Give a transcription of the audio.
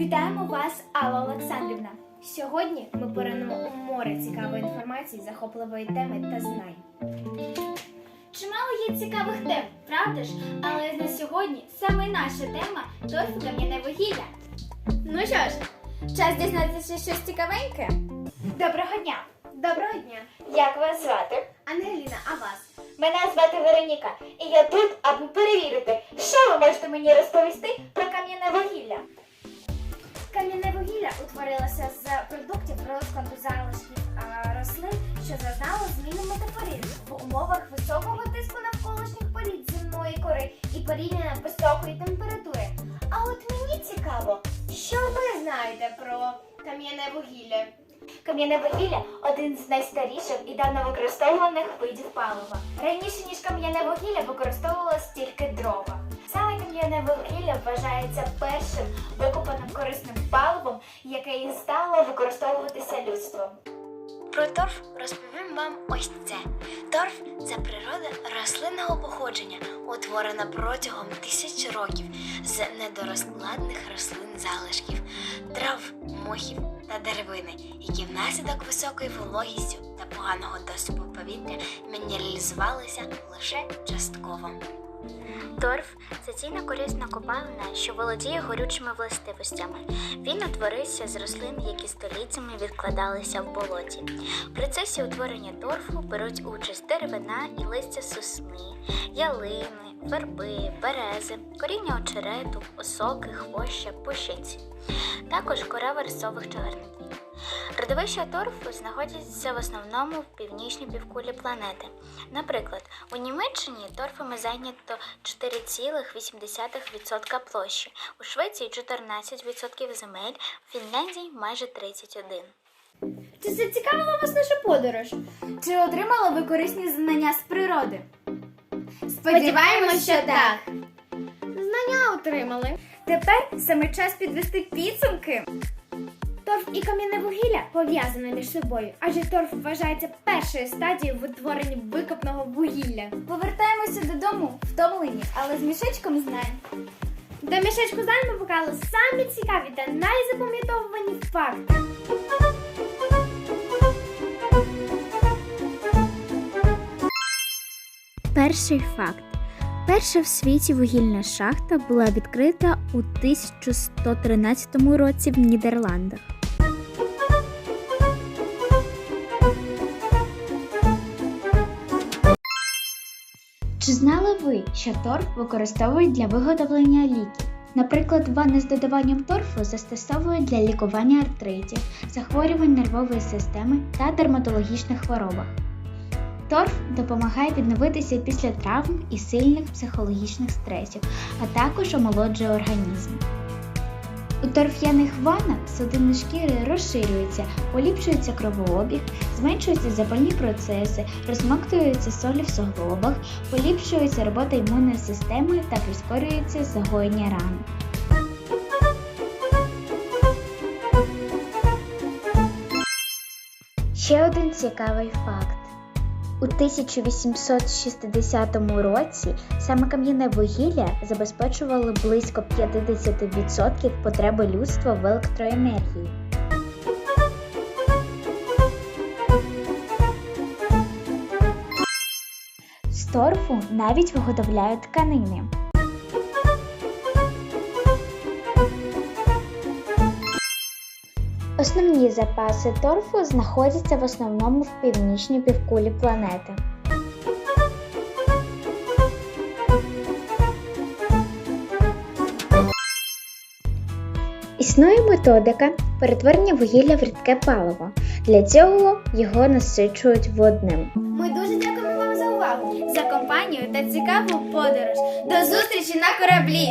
Вітаємо вас, Алла Олександрівна. Сьогодні ми поринемо у море цікавої інформації, захопливої теми та знань. Чимало є цікавих тем, правда ж? Але на сьогодні саме наша тема торф кам'яне вугілля. Ну що ж, час дізнатися щось цікавеньке. Доброго дня! Доброго дня! Як вас звати? Ангеліна, а вас? Мене звати Вероніка, і я тут, аби перевірити, що ви можете мені розповісти про кам'яне вугілля. Кам'яне вугілля утворилося з продуктів розкладу залишків рослин, що зазнали зміни метафоризму в умовах високого тиску навколишніх порід земної кори і порівняно високої температури. А от мені цікаво, що ви знаєте про кам'яне вугілля? Кам'яне вугілля один з найстаріших і давно використовуваних видів палива. Раніше ніж кам'яне вугілля використовувалось тільки дрова. Саме кам'яне вугілля вважається першим паливом, яке і стало використовуватися людством. Про торф розповім вам ось це. Торф це природа рослинного походження, утворена протягом тисяч років з недорозкладних рослин залишків, трав, мохів та деревини, які внаслідок високої вологістю та поганого доступу повітря мінералізувалися лише частково. Торф це цінна корисна копалина, що володіє горючими властивостями. Він утворився з рослин, які століттями відкладалися в болоті. В процесі утворення торфу беруть участь деревина і листя сосни, ялини, верби, берези, коріння очерету, осоки, хвоща, пущинці, також кора вересових чагарників. Родовища торфу знаходяться в основному в північній півкулі планети. Наприклад, у Німеччині торфами зайнято 4,8% площі, у Швеції 14% земель, у Фінляндії майже 31%. Чи зацікавила вас наша подорож? Чи отримали ви корисні знання з природи? Сподіваємось, що так. Знання отримали. Тепер саме час підвести підсумки. Торф і кам'яне вугілля пов'язані між собою, адже торф вважається першою стадією в утворенні викопного вугілля. Повертаємося додому втомлені, але з мішечком знань. До мішечку знань ми показали самі цікаві та найзапам'ятовувані факти. Перший факт. Перша в світі вугільна шахта була відкрита у 1113 році в Нідерландах. Чи знали ви, що торф використовують для виготовлення ліків? Наприклад, ванни з додаванням торфу застосовують для лікування артритів, захворювань нервової системи та дерматологічних хворобах. Торф допомагає відновитися після травм і сильних психологічних стресів, а також омолоджує організм. У торф'яних ваннах судини шкіри розширюються, поліпшується кровообіг, зменшуються запальні процеси, розмоктуються солі в суглобах, поліпшується робота імунної системи та прискорюється загоєння ран. Ще один цікавий факт. У 1860 році саме кам'яне вугілля забезпечувало близько 50% потреби людства в електроенергії. З торфу навіть виготовляють тканини. Основні запаси торфу знаходяться в основному в північній півкулі планети. Існує методика перетворення вугілля в рідке паливо. Для цього його насичують водним. Ми дуже дякуємо вам за увагу, за компанію та цікаву подорож. До зустрічі на кораблі!